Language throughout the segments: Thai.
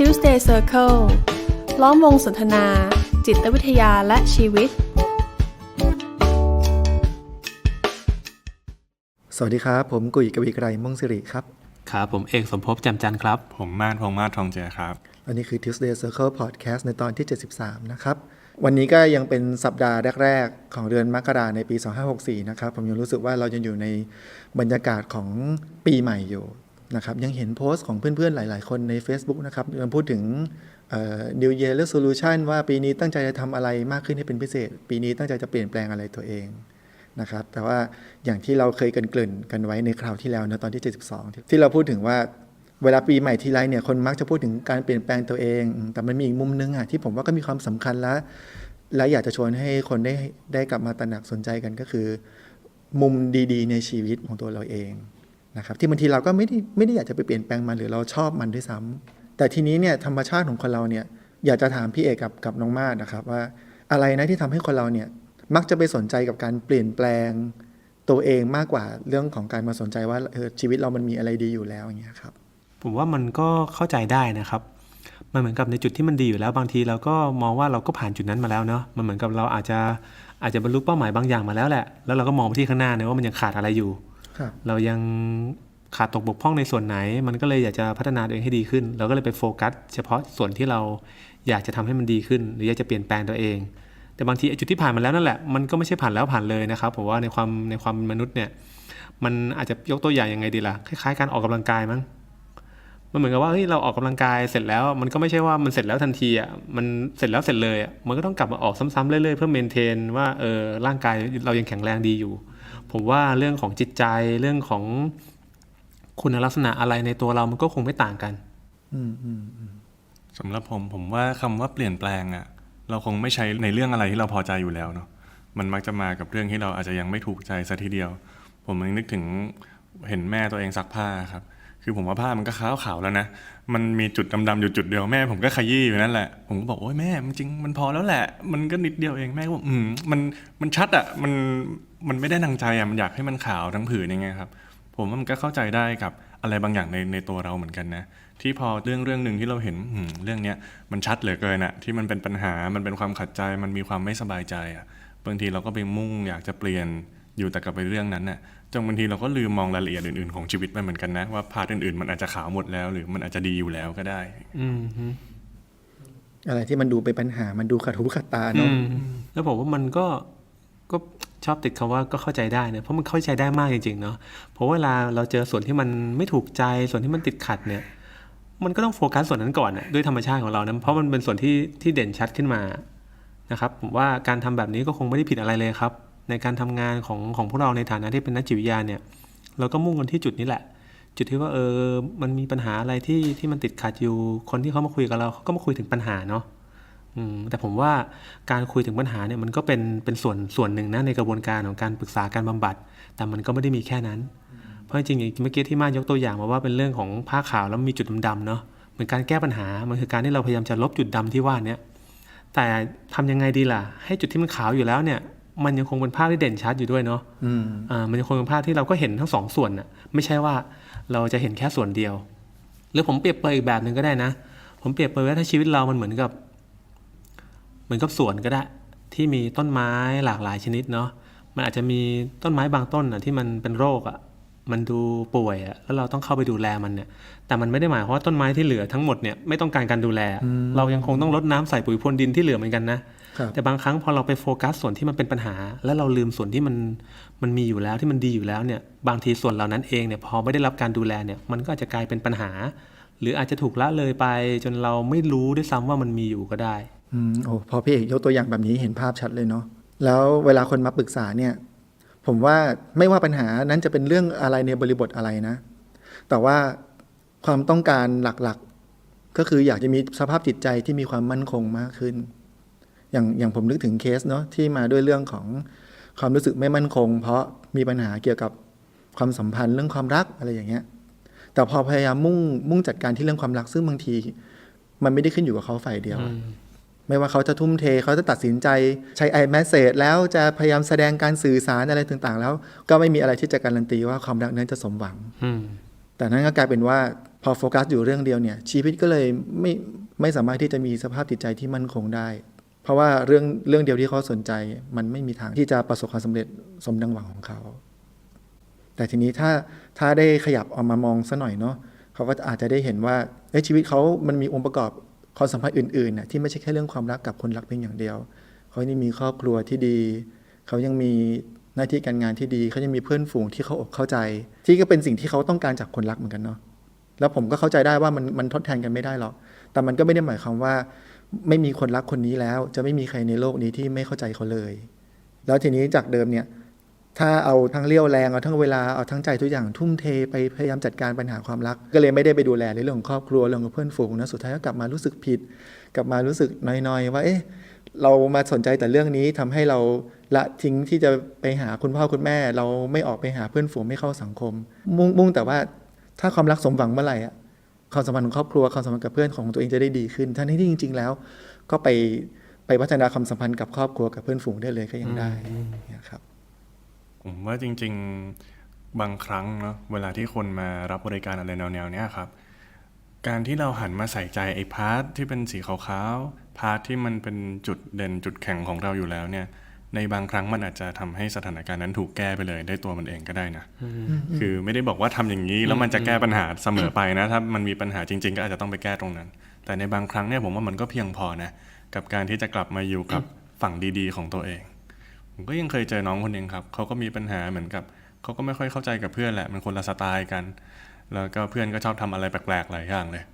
Tuesday Circle ล้อมวงสนทนา จิตวิทยาและชีวิต สวัสดีครับ ผมกุยกวีไกรม่วงสิริครับ ครับผมเอกสมภพแจำจันทร์ครับ ผมมาดพงษ์มาศทองเจครับ อันนี้คือ Tuesday Circle Podcast ในตอนที่ 73 นะครับ วันนี้ก็ยังเป็นสัปดาห์แรก ๆ ของเดือนมกราในปี 2564 นะครับ ผมยังรู้สึกว่าเรายังอยู่ในบรรยากาศของปีใหม่อยู่ นะครับยังเห็นโพสต์ของเพื่อนๆ หลาย ๆ คนใน Facebook นะครับยังพูดถึงเอ่อ New Year Resolution ว่าปีนี้ตั้งใจจะทำอะไรมากขึ้นให้เป็นพิเศษ ปีนี้ตั้งใจจะเปลี่ยนแปลงอะไรตัวเองนะครับแต่ว่าอย่างที่เราเคยเกรินกันไว้ในคราวที่แล้วนะตอนที่ 72ที่ที่เราพูดถึงว่าเวลาปีใหม่ทีไรเนี่ยคนมักจะพูดถึงการเปลี่ยนแปลงตัวเอง แต่มันมีอีกมุมนึงอะที่ผมว่าก็มีความสำคัญและและอยากจะชวนให้คนได้ได้กลับมาตระหนักสนใจกันก็คือ มุมดีๆ ในชีวิตของตัวเราเอง นะครับที่บางทีเราก็ไม่ได้ไม่ได้อยากจะไปเปลี่ยนแปลงมันหรือเราชอบมันด้วยซ้ำแต่ทีนี้เนี่ยธรรมชาติของคนเราเนี่ยอยากจะถามพี่เอกกับกับน้องมาดนะครับว่าอะไรนะที่ทำให้คนเราเนี่ยมักจะไปสนใจกับการเปลี่ยนแปลงตัวเองมากกว่าเรื่องของการมาสนใจว่าเออชีวิตเรามันมีอะไรดีอยู่แล้วอย่างเงี้ยครับผมว่ามันก็เข้าใจได้นะครับ มันเหมือนกับในจุดที่มันดีอยู่แล้วบางทีเราก็มองว่าเราก็ผ่านจุดนั้นมาแล้วเนาะมันเหมือนกับเราอาจจะอาจจะบรรลุเป้าหมายบางอย่างมาแล้วแหละ แล้วเราก็มองไปที่ข้างหน้าเนี่ยว่ามันยังขาดอะไรอยู่ เรายังขาดตกบกพร่องในส่วนไหน มันก็เลยอยากจะพัฒนาตัวเองให้ดีขึ้น เราก็เลยไปโฟกัส เฉพาะส่วนที่เราอยากจะทำให้มันดีขึ้น หรืออยากจะเปลี่ยนแปลงตัวเอง แต่บางทีจุดที่ผ่านมาแล้วนั่นแหละ มันก็ไม่ใช่ผ่านแล้วผ่านเลยนะครับ ผมว่าในความในความมนุษย์เนี่ย มันอาจจะยกตัวอย่างยังไงดีล่ะ คล้ายๆ การออกกำลังกายมั้ง มันเหมือนกับว่าเฮ้ยเราออกกำลังกายเสร็จแล้ว มันก็ไม่ใช่ว่ามันเสร็จแล้วทันทีอะ มันเสร็จแล้วเสร็จเลยอะ มันก็ต้องกลับมาออกซ้ำๆเรื่อยๆเพื่อเมนเทนว่าเออร่างกายเรายังแข็งแรงดีอยู่ ผมว่าเรื่องของจิตใจเรื่องของคุณลักษณะอะไรในตัวเรามันก็คงไม่ต่างกันสำหรับผมผมว่าคำว่าเปลี่ยนแปลงอะเราคงไม่ใช้ในเรื่องอะไรที่เราพอใจอยู่แล้วเนาะมันมักจะมากับเรื่องที่เราอาจจะยังไม่ถูกใจซะทีเดียว ผมนึกถึงเห็นแม่ตัวเองซักผ้าครับ คือผมว่าผ้ามันก็ขาวขาวแล้วนะ มันมีจุดดำๆอยู่จุดเดียวแม่ผมก็ขยี้อยู่นั่นแหละ ผมก็บอกโอ้ยแม่จริงมันพอแล้วแหละ มันก็นิดเดียวเองแม่ก็บอกอืมมันมันชัดอะมันมันไม่ได้ดังใจอะมันอยากให้มันขาวทั้งผืนยังไงครับ ผมว่ามันก็เข้าใจได้กับอะไรบางอย่างในในตัวเราเหมือนกันนะที่พอเรื่องเรื่องหนึ่งที่เราเห็นอืมเรื่องเนี้ยมันชัดเหลือเกินอะที่มันเป็นปัญหามันเป็นความขัดใจมันมีความไม่สบายใจอะบางทีเราก็ไปมุ่งอยากจะเปลี่ยน อยู่แต่กับไปเรื่องนั้นน่ะจนบางทีเราก็ลืมมองรายละเอียดอื่นๆของชีวิตไปเหมือนกันนะ ว่าพาร์ทอื่นๆ มันอาจจะขาวหมดแล้ว หรือมันอาจจะดีอยู่แล้วก็ได้ อืมฮึอะไรที่มันดูเป็นปัญหา มันดูขัดหูขัดตาอืเนาะมแล้วผมว่ามันก็ก็ชอบติดคำว่าก็เข้าใจได้เนี่ยเพราะมันเข้าใจได้มากจริงๆเนาะเพราะเวลาเราเจอส่วนที่มันไม่ถูกใจส่วนที่มันติดขัดเนี่ย มันก็ต้องโฟกัสส่วนนั้นก่อนน่ะด้วยธรรมชาติของเรานะเพราะมันเป็นส่วนที่ที่เด่นชัดขึ้นมานะครับ ผมว่าการทำแบบนี้ก็คงไม่ได้ผิดอะไรเลยครับ ในการทำงานของของพวกเราในฐานะที่เป็นนักจิตวิทยาเนี่ย เราก็มุ่งกันที่จุดนี้แหละ จุดที่ว่าเออมันมีปัญหาอะไรที่ที่มันติดขัดอยู่ คนที่เขามาคุยกับเราเขาก็มาคุยถึงปัญหาเนาะแต่ผมว่าการคุยถึงปัญหาเนี่ยมันก็เป็นเป็นส่วนส่วนหนึ่งนะในกระบวนการของการปรึกษาการบำบัด แต่มันก็ไม่ได้มีแค่นั้น เพราะจริงๆอย่างเมื่อกี้ที่มายกตัวอย่างมาว่าเป็นเรื่องของผ้าขาวแล้วมีจุดดำๆเนาะเหมือนการแก้ปัญหา มันคือการที่เราพยายามจะลบจุดดำที่ว่านี้แต่ทำยังไงดีล่ะ ให้จุดที่มันขาวอยู่แล้วเนี่ย มันยังคงเป็นภาพที่เด่นชัดอยู่ด้วยเนาะอืมอ่ามันยังคงเป็นภาพที่เราก็เห็นทั้งสองส่วนน่ะไม่ใช่ว่าเราจะเห็นแค่ส่วนเดียว หรือผมเปรียบเปรยอีกแบบหนึ่งก็ได้นะ ผมเปรียบเปรยว่าถ้าชีวิตเรามันเหมือนกับ เหมือนกับสวนก็ได้ ที่มีต้นไม้หลากหลายชนิดเนาะมันอาจจะมีต้นไม้บางต้นอะที่มันเป็นโรคอะมันดูป่วยอะแล้วเราต้องเข้าไปดูแลมันเนี่ย แต่มันไม่ได้หมายความว่าต้นไม้ที่เหลือทั้งหมดเนี่ยไม่ต้องการการดูแล เรายังคงต้องรดน้ำใส่ปุ๋ยพรวนดินที่เหลือเหมือนกันนะครับ แต่บางครั้งพอเราไปโฟกัสส่วนที่มันเป็นปัญหา แล้วเราลืมส่วนที่มันมันมีอยู่แล้วที่มันดีอยู่แล้วเนี่ยบางทีส่วนเหล่านั้นเองเนี่ยพอไม่ได้รับการดูแลเนี่ยมันก็อาจจะกลายเป็นปัญหา หรืออาจจะถูกละเลยไป จนเราไม่รู้ด้วยซ้ำว่ามันมีอยู่ก็ได้อืมโอ้พอพี่เอกยกตัวอย่างแบบนี้เห็นภาพชัดเลยเนาะแล้วเวลาคนมาปรึกษาเนี่ย ผมว่าไม่ว่าปัญหานั้นจะเป็นเรื่องอะไรในบริบทอะไรนะ แต่ว่าความต้องการหลักๆ ก็คืออยากจะมีสภาพจิตใจที่มีความมั่นคงมากขึ้น อย่างอย่างผมนึกถึงเคสเนาะที่มาด้วยเรื่องของความรู้สึกไม่มั่นคง เพราะมีปัญหาเกี่ยวกับความสัมพันธ์เรื่องความรักอะไรอย่างเงี้ย แต่พอพยายามมุ่งมุ่งจัดการที่เรื่องความรักซึ่งบางที มันไม่ได้ขึ้นอยู่กับเขาฝ่ายเดียวอะไม่ว่าเขาจะทุ่มเทเขาจะตัดสินใจใช้ iMessage แล้วจะพยายามแสดงการสื่อสารอะไรต่างๆ แล้ว ก็ไม่มีอะไรที่จะการันตีว่าความรักนั้นจะสมหวังอืมแต่นั้นก็กลายเป็นว่าพอโฟกัสอยู่เรื่องเดียวเนี่ย ชีวิตก็เลยไม่ไม่สามารถที่จะมีสภาพจิตใจที่มั่นคงได้ เพราะว่าเรื่องเรื่องเดียวที่เขาสนใจ มันไม่มีทางที่จะประสบความสำเร็จสมดังหวังของเขา แต่ทีนี้ถ้าถ้าได้ขยับออกมามองสัหน่อยเนาะเขาก็อาจจะได้เห็นว่าเอ้ชีวิตเขามันมีองค์ประกอบความสัมพันธ์อื่นๆน่ะที่ไม่ใช่แค่เรื่องความรักกับคนรักเพียงอย่างเดียวเขายังมีครอบครัวที่ดี เขายังมีหน้าที่การงานที่ดี เขายังมีเพื่อนฝูงที่เขาอกเข้าใจ ที่ก็เป็นสิ่งที่เขาต้องการจากคนรักเหมือนกันเนาะแล้วผมก็เข้าใจได้ว่ามันมันทดแทนกันไม่ได้หรอกแต่มันก็ไม่ได้หมายความว่า ไม่มีคนรักคนนี้แล้ว จะไม่มีใครในโลกนี้ที่ไม่เข้าใจเขาเลย แล้วทีนี้จากเดิมเนี่ยถ้าเอาทั้งเลี้ยวแรงเอาทั้งเวลาเอาทั้งใจทุกอย่างทุ่มเทไปพยายามจัดการปัญหาความรัก ก็เลยไม่ได้ไปดูแลในเรื่องของครอบครัวเรื่องของเพื่อนฝูงนะสุดท้ายก็กลับมารู้สึกผิด กลับมารู้สึกน้อยๆ ว่าเอ๊ะเรามาสนใจแต่เรื่องนี้ทำให้เราละทิ้งที่จะไปหาคุณพ่อคุณแม่ เราไม่ออกไปหาเพื่อนฝูงไม่เข้าสังคม มุ่งมุ่งแต่ว่าถ้าความรักสมหวังเมื่อไหร่อะ ความสัมพันธ์ของครอบครัวความสัมพันธ์กับเพื่อนของตัวเองจะได้ดีขึ้นทั้งที่จริง ๆ แล้ว ก็ไปไปพัฒนาความสัมพันธ์กับครอบครัวกับเพื่อนฝูงได้เลยก็ยังได้เนี่ยครับผมว่าจริง ๆบางครั้งเนาะเวลาที่คนมารับบริการอะไรแนวๆเนี้ยครับ การที่เราหันมาใส่ใจไอ้พาร์ทที่เป็นสีขาวๆพาร์ทที่มันเป็นจุดเด่นจุดแข็งของเราอยู่แล้วเนี่ย ในบางครั้งมันอาจจะทำให้สถานการณ์นั้นถูกแก้ไปเลยได้ตัวมันเองก็ได้นะ คือไม่ได้บอกว่าทำอย่างนี้แล้วมันจะแก้ปัญหาเสมอไปนะ ถ้ามันมีปัญหาจริง ๆ ก็อาจจะต้องไปแก้ตรงนั้น แต่ในบางครั้งเนี่ยผมว่ามันก็เพียงพอนะ กับการที่จะกลับมาอยู่กับฝั่งดี ๆ ของตัวเอง ผมก็ยังเคยเจอน้องคนหนึ่งครับ เขาก็มีปัญหาเหมือนกับเขาก็ไม่ค่อยเข้าใจกับเพื่อนแหละ มันคนละสไตล์กัน แล้วก็เพื่อนก็ชอบทำอะไรแปลกๆหลายอย่างเลย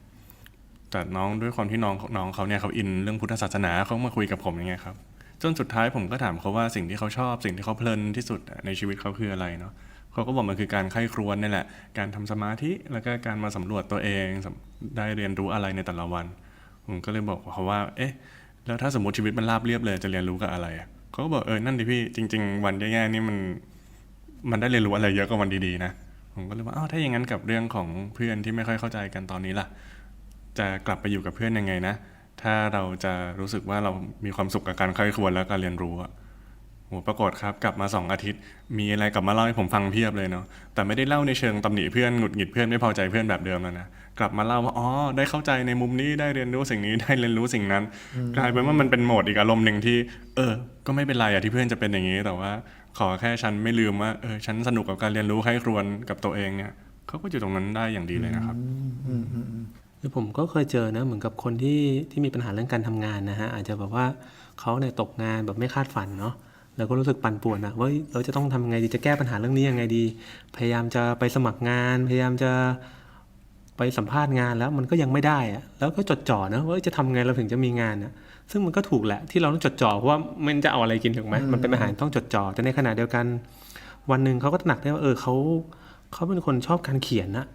แต่น้องด้วยความที่น้องน้องเขาเนี่ยเขาอินเรื่องพุทธศาสนาเขามาคุยกับผมอย่างเงี้ยครับ จนสุดท้ายผมก็ถามเขาว่าสิ่งที่เขาชอบสิ่งที่เขาเพลินที่สุดในชีวิตเขาคืออะไรเนาะเขาก็บอกมันคือการไข้ครวญนี่แหละ การทำสมาธิแล้วก็การมาสำรวจตัวเองได้เรียนรู้อะไรในแต่ละวัน ผมก็เลยบอกเขาว่า เอ๊ะ แล้วถ้าสมมติชีวิตมันราบเรียบเลยจะเรียนรู้กับอะไรอะเขาก็บอกเออนั่นดิพี่จริง ๆ วันแย่ๆนี่มันมันได้เรียนรู้อะไรเยอะกว่าวันดีๆนะผมก็เลยว่าอ้าวถ้าอย่างนั้นกับเรื่องของเพื่อนที่ไม่ค่อยเข้าใจกันตอนนี้ล่ะ จะกลับไปอยู่กับเพื่อนยังไงนะ ถ้าเราจะรู้สึกว่าเรามีความสุขกับการใคร่ครวญและการเรียนรู้อะโหปรากฏครับกลับมาสองอาทิตย์ มีอะไรกลับมาเล่าให้ผมฟังเพียบเลยเนาะแต่ไม่ได้เล่าในเชิงตำหนิเพื่อนหงุดหงิดเพื่อนไม่พอใจเพื่อนแบบเดิมแล้วนะกลับมาเล่าว่าอ๋อได้เข้าใจในมุมนี้ได้เรียนรู้สิ่งนี้ได้เรียนรู้สิ่งนั้น กลายเป็นว่ามันเป็นโหมดอีกอารมณ์หนึ่งที่ เออ ก็ไม่เป็นไรอะที่เพื่อนจะเป็นอย่างนี้ แต่ว่าขอแค่ฉันไม่ลืมว่าเออฉันสนุกกับการเรียนรู้ใคร่ครวญกับตัวเองเนี่ยเขาก็อยู่ตรงนั้นได้อย่างดีเลยนะครับ คือผมก็เคยเจอนะเหมือนกับคนที่ที่มีปัญหาเรื่องการทำงานนะฮะอาจจะแบบว่าเขาเนี่ยตกงานแบบไม่คาดฝันเนาะแล้วก็รู้สึกปั่นป่วนนะว่าเฮ้ยเราจะต้องทำยังไงดีจะแก้ปัญหาเรื่องนี้ยังไงดี พยายามจะไปสมัครงาน พยายามจะไปสัมภาษณ์งานแล้วมันก็ยังไม่ได้อะแล้วก็จดจ่อนะว่าเอ้ยจะทำไงเราถึงจะมีงานอะซึ่งมันก็ถูกแหละที่เราต้องจดจ่อเพราะว่ามันจะเอาอะไรกินถูกไหมมันเป็นปัญหาต้องจดจ่อแต่ในขณะเดียวกัน วันหนึ่งเขาก็ตระหนักได้ว่าเออเขาเขาเป็นคนชอบการเขียนนะ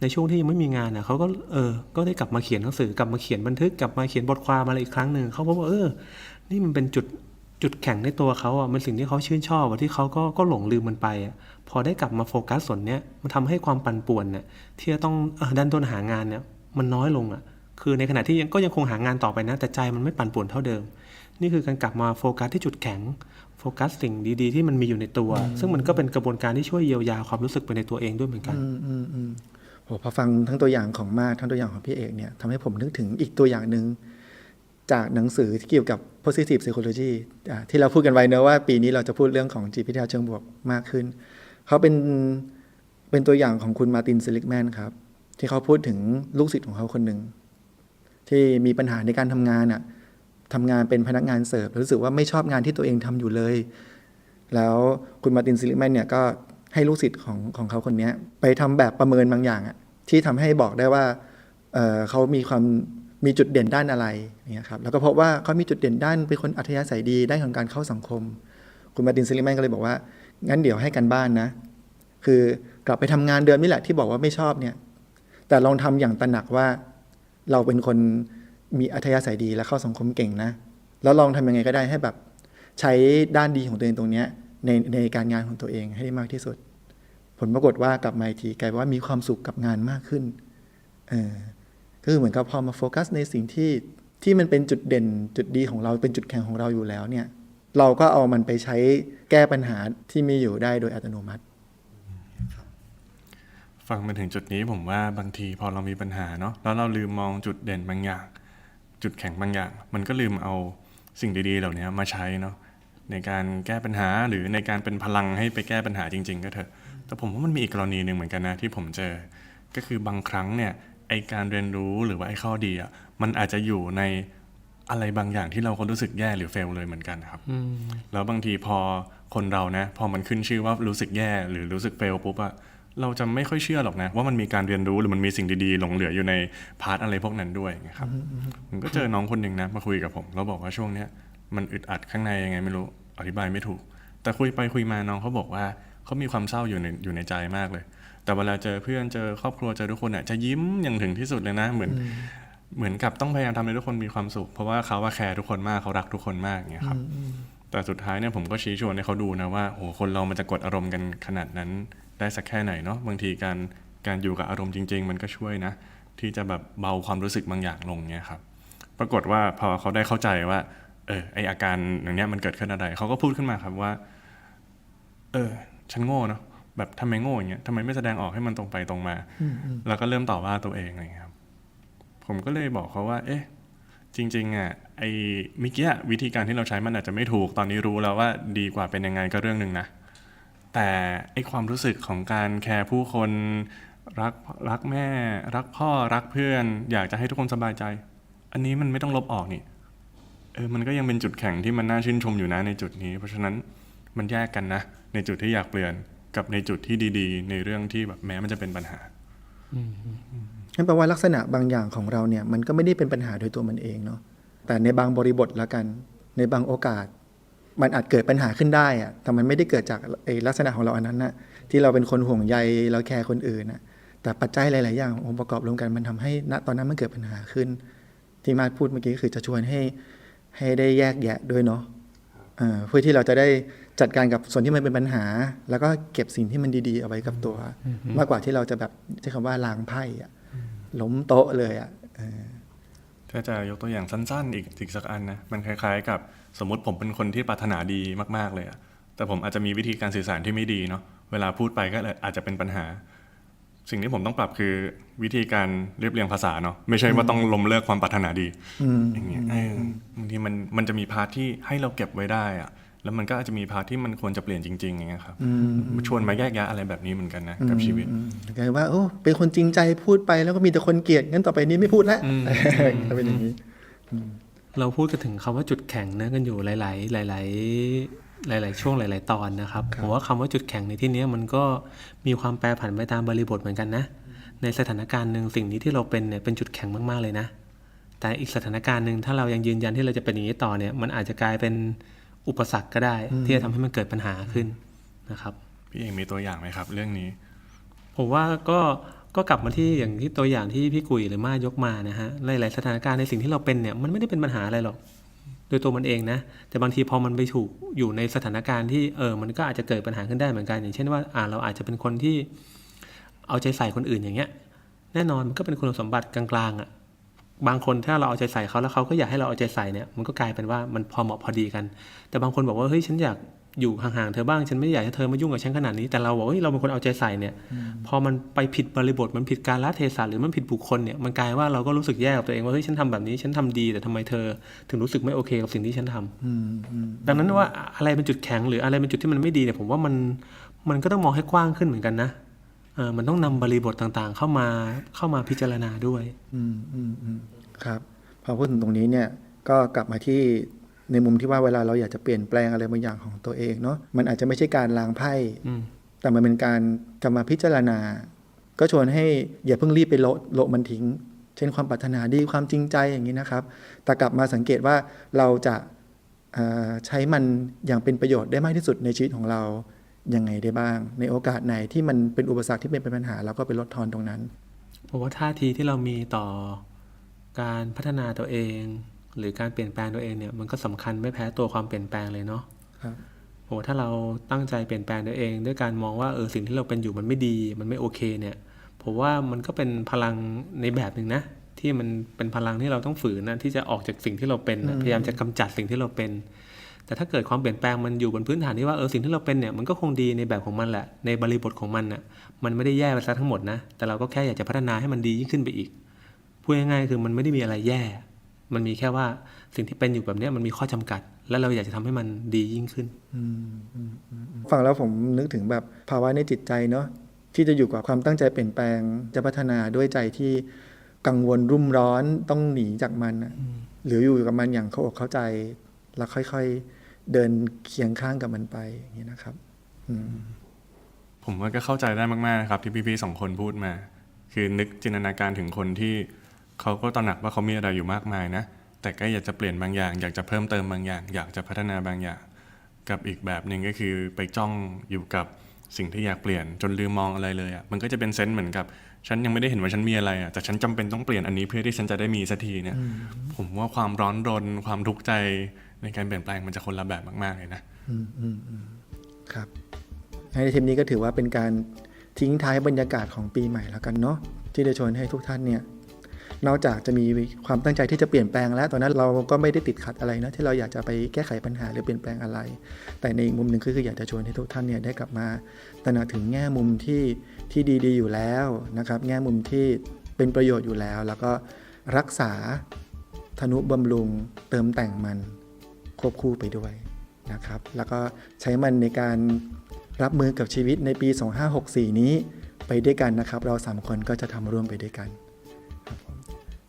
ในช่วงที่ยังไม่มีงานนะเขาก็เออก็ได้กลับมาเขียนหนังสือกลับมาเขียนบันทึกกลับมาเขียนบทความอะไรอีกครั้งหนึ่งเขาพบว่าเออ นี่มันเป็นจุดจุดแข็งในตัวเขาอะมันสิ่งที่เขาชื่นชอบอะที่เขาก็ก็หลงลืมมันไปอะพอได้กลับมาโฟกัสส่วนเนี้ยมันทำให้ความปั่นป่วนเนี่ยที่จะต้องเออดันต้นหางานเนี่ยมันน้อยลงอะคือในขณะที่ยังก็ยังคงหางานต่อไปนะ แต่ใจมันไม่ปั่นป่วนเท่าเดิม นี่คือการกลับมาโฟกัสที่จุดแข็งโฟกัสสิ่งดีๆ ที่มันมีอยู่ในตัว ซึ่งมันก็เป็นกระบวนการที่ช่วยเยียวยาความรู้สึกไปในตัวเองด้วยเหมือนกัน อืมอืมอืมโหพอฟังทั้งตัวอย่างของมาทั้งตัวอย่างของพี่เอกเนี่ยทำให้ผมนึกถึงอีกตัวอย่างหนึ่งจากหนังสือที่เกี่ยวกับ positive psychology ที่เราพูดกันไว้เนอะว่าปีนี้เราจะพูดเรื่องของจิตวิทยาเชิงบวกมากขึ้น เขาเป็นเป็นตัวอย่างของคุณมาตินซิลิกแมนครับ ที่เขาพูดถึงลูกศิษย์ของเขาคนหนึ่งที่มีปัญหาในการทำงานอะทำงานเป็นพนักงานเสิร์ฟรู้สึกว่าไม่ชอบงานที่ตัวเองทำอยู่เลย แล้วคุณมาตินซิลิกแมนเนี่ยก็ ให้ลูกศิษย์ของของเขาคนนี้ไปทำแบบประเมินบางอย่างอะที่ทำให้บอกได้ว่าเเขามีความมีจุดเด่นด้านอะไรเนี่ยครับแล้วก็พบว่าเขามีจุดเด่นด้านเป็นคนอัธยาศัยดีด้านของการเข้าสังคม คุณมาตินซิลิแมนก็เลยบอกว่า งั้นเดี๋ยวให้กันบ้านนะ คือกลับไปทำงานเดิมนี่แหละที่บอกว่าไม่ชอบเนี่ย แต่ลองทำอย่างตระหนักว่าเราเป็นคนมีอัธยาศัยดีและเข้าสังคมเก่งนะ แล้วลองทำยังไงก็ได้ให้แบบใช้ด้านดีของตัวเองตรงเนี้ย ในในการงานของตัวเองให้ได้มากที่สุด ผลปรากฏว่ากลับมาทีกลายว่ามีความสุขกับงานมากขึ้นเออก็คือเหมือนกับพอมาโฟกัสในสิ่งที่ที่มันเป็นจุดเด่นจุดดีของเราเป็นจุดแข็งของเราอยู่แล้วเนี่ย เราก็เอามันไปใช้แก้ปัญหาที่มีอยู่ได้โดยอัตโนมัติฟังมาถึงจุดนี้ผมว่าบางทีพอเรามีปัญหาเนาะแล้วเราลืมมองจุดเด่นบางอย่าง จุดแข็งบางอย่าง มันก็ลืมเอาสิ่งดีๆ เหล่านี้มาใช้เนาะ ในการแก้ปัญหาหรือในการเป็นพลังให้ไปแก้ปัญหาจริง ๆ ก็เถอะ แต่ผมว่ามันมีอีกกรณีหนึ่งเหมือนกันนะที่ผมเจอ ก็คือบางครั้งเนี่ยไอการเรียนรู้หรือว่าไอข้อดีอะมันอาจจะอยู่ในอะไรบางอย่างที่เราก็รู้สึกแย่หรือเฟลเลยเหมือนกันครับแล้วบางทีพอคนเรานะพอมันขึ้นชื่อว่ารู้สึกแย่หรือรู้สึกเฟลปุ๊บอะเราจะไม่ค่อยเชื่อหรอกนะ ว่ามันมีการเรียนรู้หรือมันมีสิ่งดีๆ หลงเหลืออยู่ในพาร์ทอะไรพวกนั้นด้วยนะครับผมก็เจอน้องคนหนึ่งนะมาคุยกับผมแล้วบอกว่าช่วงเนี้ยมันอึดอัดข้างในยังไงไม่รู้ อธิบายไม่ถูก แต่คุยไปคุยมาน้องเขาบอกว่าเขามีความเศร้าอยู่ในอยู่ในใจมากเลย แต่เวลาเจอเพื่อนเจอครอบครัวเจอทุกคนอะจะยิ้มอย่างถึงที่สุดเลยนะ เหมือนเหมือนกับต้องพยายามทำให้ทุกคนมีความสุข เพราะว่าเขาว่าแคร์ทุกคนมากเขารักทุกคนมากอย่างเงี้ยครับแต่สุดท้ายเนี่ยผมก็ชี้ชวนให้เขาดูนะว่าโอ้โหคนเรามันจะกดอารมณ์กันขนาดนั้นได้สักแค่ไหนเนาะบางทีการการอยู่กับอารมณ์จริง ๆ มันก็ช่วยนะ ที่จะแบบเบาความรู้สึกบางอย่างลงเนี่ยครับปรากฏว่าพอเขาได้เข้าใจว่า เออไออาการอย่างเนี้ยมันเกิดขึ้นอะไรเขาก็พูดขึ้นมาครับว่า เออ ฉันโง่เนาะแบบทำไมโง่อย่างเงี้ยทำไมไม่แสดงออกให้มันตรงไปตรงมา แล้วก็เริ่มต่อว่าตัวเองอะไรอย่างเงี้ยครับ ผมก็เลยบอกเขาว่า เอ๊ะ จริง ๆอะไอ้เมิกี้วิธีการที่เราใช้มันอาจจะไม่ถูกตอนนี้รู้แล้วว่าดีกว่าเป็นยังไงก็เรื่องหนึ่งนะแต่ไอ้ความรู้สึกของการแคร์ผู้คนรักรักแม่ รักพ่อรักเพื่อน อยากจะให้ทุกคนสบายใจ อันนี้มันไม่ต้องลบออกนี่ เออมันก็ยังเป็นจุดแข็งที่มันน่าชื่นชมอยู่นะในจุดนี้ เพราะฉะนั้นมันแยกกันนะ ในจุดที่อยากเปลี่ยนกับในจุดที่ดี ๆ ในเรื่องที่แบบแม้มันจะเป็นปัญหานั่นแปลว่าลักษณะบางอย่างของเราเนี่ย มันก็ไม่ได้เป็นปัญหาโดยตัวมันเองเนาะแต่ในบางบริบทละกัน ในบางโอกาส มันอาจเกิดปัญหาขึ้นได้อะแต่มันไม่ได้เกิดจากไอ้ลักษณะของเราอันนั้นนะที่เราเป็นคนห่วงใยเราแคร์คนอื่นนะแต่ปัจจัยหลาย ๆ อย่างองค์ประกอบรวมกันมันทำให้ณตอนนั้นมันเกิดปัญหาขึ้น ที่มาพูดเมื่อกี้คือจะชวนให้ ให้ได้แยกแยะด้วยเนาะเอ่อเพื่อที่เราจะได้จัดการกับส่วนที่มันเป็นปัญหา แล้วก็เก็บสิ่งที่มันดีๆ เอาไว้กับตัว มากกว่าที่เราจะแบบใช้คำว่าล้างไพ่อะล้มโต๊ะเลยอะเออถ้าจะยกตัวอย่างสั้นๆ อีกอีกสักอันนะมันคล้ายๆ กับสมมติผมเป็นคนที่ปรารถนาดีมากๆเลยอะแต่ผมอาจจะมีวิธีการสื่อสารที่ไม่ดีเนาะเวลาพูดไปก็เลยอาจจะเป็นปัญหา สิ่งที่ผมต้องปรับคือวิธีการเรียบเรียงภาษาเนาะไม่ใช่ว่าต้องล้มเลิกความปรารถนาดีอย่างเงี้ยเออบางทีมันมันจะมีพาร์ทที่ให้เราเก็บไว้ได้อะแล้วมันก็อาจจะมีพาร์ทที่มันควรจะเปลี่ยนจริง ๆ อย่างเงี้ยครับชวนมาแยกแยะอะไรแบบนี้เหมือนกันนะกับชีวิตอืมกลายว่าโอ้เป็นคนจริงใจพูดไปแล้วก็มีแต่คนเกลียดงั้นต่อไปนี้ไม่พูดแล้วก็เป็นอย่างนี้เราพูดกันถึงคำว่าจุดแข็งนะกันอยู่หลาย ๆ หลาย ๆ หลาย ๆ ช่วงหลาย ๆ ตอนนะครับผมว่าคำว่าจุดแข็งในที่เนี้ยมันก็มีความแปรผันไปตามบริบทเหมือนกันนะ ในสถานการณ์หนึ่งสิ่งนี้ที่เราเป็นเนี่ยเป็นจุดแข็งมาก ๆ เลยนะ แต่อีกสถานการณ์หนึ่งถ้าเรายังยืนยันที่เราจะเป็นอย่างนี้ต่อเนี่ยมันอาจจะกลายเป็นอุปสรรคก็ได้ ที่จะทำให้มันเกิดปัญหาขึ้นนะครับพี่เองมีตัวอย่างไหมครับ เรื่องนี้ ผมว่าก็ก็กลับมาที่อย่างที่ตัวอย่างที่พี่กุยหรือมายกมานะฮะหลาย ๆ สถานการณ์ในสิ่งที่เราเป็นเนี่ยมันไม่ได้เป็นปัญหาอะไรหรอก โดยตัวมันเองนะ แต่บางทีพอมันไปถูกอยู่ในสถานการณ์ที่เออมันก็อาจจะเกิดปัญหาขึ้นได้เหมือนกัน อย่างเช่นว่าอ่าเราอาจจะเป็นคนที่เอาใจใส่คนอื่นอย่างเงี้ย แน่นอนมันก็เป็นคุณสมบัติกลางๆอะบางคนถ้าเราเอาใจใส่เขาแล้วเขาก็อยากให้เราเอาใจใส่เนี่ยมันก็กลายเป็นว่ามันพอเหมาะพอดีกัน แต่บางคนบอกว่าเฮ้ยฉันอยาก อยู่ห่างๆเธอบ้างฉันไม่อยากให้เธอมายุ่งกับฉันขนาดนี้แต่เราบอกว่าเฮ้ยเราเป็นคนเอาใจใส่เนี่ย พอมันไปผิดบริบทมันผิดการละเทศะหรือมันผิดบุคคลเนี่ยมันกลายว่าเราก็รู้สึกแย่กับตัวเองว่าเฮ้ยฉันทำแบบนี้ฉันทำดีแต่ทำไมเธอ ถึงรู้สึกไม่โอเคกับสิ่งที่ฉันทำดังนั้นว่าอะไรเป็นจุดแข็งหรืออะไรเป็นจุดที่มันไม่ดีเนี่ยผมว่ามันมันก็ต้องมองให้กว้างขึ้นเหมือนกันนะเออมันต้องนำบริบทต่างๆ เข้ามาเข้ามาพิจารณาด้วย อืมอืมอืมครับพอพูดถึงตรงนี้เนี่ยก็กลับมาที่ ในมุมที่ว่าเวลาเราอยากจะเปลี่ยนแปลงอะไรบางอย่างของตัวเองเนาะมันอาจจะไม่ใช่การล้างไพ่อืมแต่มันเป็นการกลับมาพิจารณา ก็ชวนให้อย่าเพิ่งรีบไปโละโละมันทิ้ง เช่นความปรารถนาดีความจริงใจอย่างนี้นะครับ แต่กลับมาสังเกตว่าเราจะเอ่อใช้มันอย่างเป็นประโยชน์ได้มากที่สุดในชีวิตของเรายังไงได้บ้าง ในโอกาสไหนที่มันเป็นอุปสรรคที่เป็นปัญหาเราก็ไปลดทอนตรงนั้นผมว่าท่าทีที่เรามีต่อการพัฒนาตัวเอง หรือการเปลี่ยนแปลงตัวเองเนี่ยมันก็สำคัญไม่แพ้ตัวความเปลี่ยนแปลงเลยเนาะครับผมว่าถ้าเราตั้งใจเปลี่ยนแปลงตัวเอง ด้วยการมองว่าเออสิ่งที่เราเป็นอยู่มันไม่ดี มันไม่โอเคเนี่ยผมว่ามันก็เป็นพลังในแบบหนึ่งนะที่มันเป็นพลังที่เราต้องฝืนนะที่จะออกจากสิ่งที่เราเป็นนะพยายามจะกำจัดสิ่งที่เราเป็น แต่ถ้าเกิดความเปลี่ยนแปลงมันอยู่บนพื้นฐานที่ว่าเออสิ่งที่เราเป็นเนี่ยมันก็คงดีในแบบของมันแหละในบริบทของมันน่ะมันไม่ได้แย่ไปซะทั้งหมดนะแต่เราก็แค่อยากจะพัฒนาให้มันดียิ่งขึ้นไปอีกพูดง่ายๆคือมันไม่ได้มีอะไรแย่ มันมีแค่ว่าสิ่งที่เป็นอยู่แบบเนี้ยมันมีข้อจำกัด และเราอยากจะทำให้มันดียิ่งขึ้นฟังแล้วผมนึกถึงแบบภาวะในจิตใจเนาะที่จะอยู่กับความตั้งใจเปลี่ยนแปลง จะพัฒนาด้วยใจที่กังวลรุ่มร้อนต้องหนีจากมันนะหรืออยู่กับมันอย่างเข้าอกเข้าใจ แล้วค่อยๆเดินเคียงข้างกับมันไปอย่างนี้นะครับอืมผมว่าก็เข้าใจได้มากๆนะครับที่พี่ๆสองคนพูดมา คือนึกจินตนาการถึงคนที่ เขาก็ตระหนักว่าเขามีอะไรอยู่มากมายนะ แต่ก็อยากจะเปลี่ยนบางอย่าง อยากจะเพิ่มเติมบางอย่าง อยากจะพัฒนาบางอย่าง กับอีกแบบหนึ่งก็คือไปจ้องอยู่กับสิ่งที่อยากเปลี่ยนจนลืมมองอะไรเลยอะมันก็จะเป็นเซนส์เหมือนกับ ฉันยังไม่ได้เห็นว่าฉันมีอะไรอะแต่ฉันจำเป็นต้องเปลี่ยนอันนี้เพื่อที่ฉันจะได้มีสักทีเนี่ยผมว่าความร้อนรน ความทุกข์ใจในการเปลี่ยนแปลงมันจะคนละแบบมาก ๆ เลยนะครับในเทปนี้ก็ถือว่าเป็นการทิ้งท้ายบรรยากาศของปีใหม่แล้วกันเนาะที่จะชวนให้ทุกท่านเนี่ย นอกจากจะมีความตั้งใจที่จะเปลี่ยนแปลงแล้ว ตอนนั้นเราก็ไม่ได้ติดขัดอะไรนะที่เราอยากจะไปแก้ไขปัญหาหรือเปลี่ยนแปลงอะไร แต่ในอีกมุมหนึ่งคืออยากจะชวนให้ทุกท่านเนี่ยได้กลับมาตระหนักถึงแง่มุมที่ที่ดีๆอยู่แล้วนะครับ แง่มุมที่เป็นประโยชน์อยู่แล้ว แล้วก็รักษาธนุบำรุงเติมแต่งมันควบคู่ไปด้วยนะครับ แล้วก็ใช้มันในการรับมือกับชีวิตในปี 2564 นี้ไปด้วยกันนะครับ เราสามคนก็จะทำร่วมไปด้วยกัน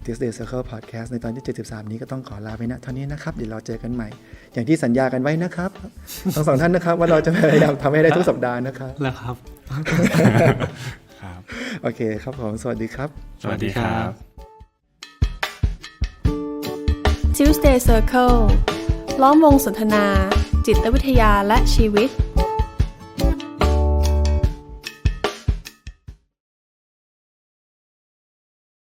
Tuesday Circle Podcast ในตอนที่ 73 นี้ก็ต้องขอลาไปณเท่านี้นะครับ เดี๋ยวเราเจอกันใหม่ อย่างที่สัญญากันไว้นะครับ ทั้งสองท่านนะครับ ว่าเราจะพยายามทำให้ได้ทุกสัปดาห์นะครับแล้วครับ ครับโอเคครับผมสวัสดีครับ สวัสดีครับ Tuesday Circle ล้อมวงสนทนา จิตวิทยาและชีวิต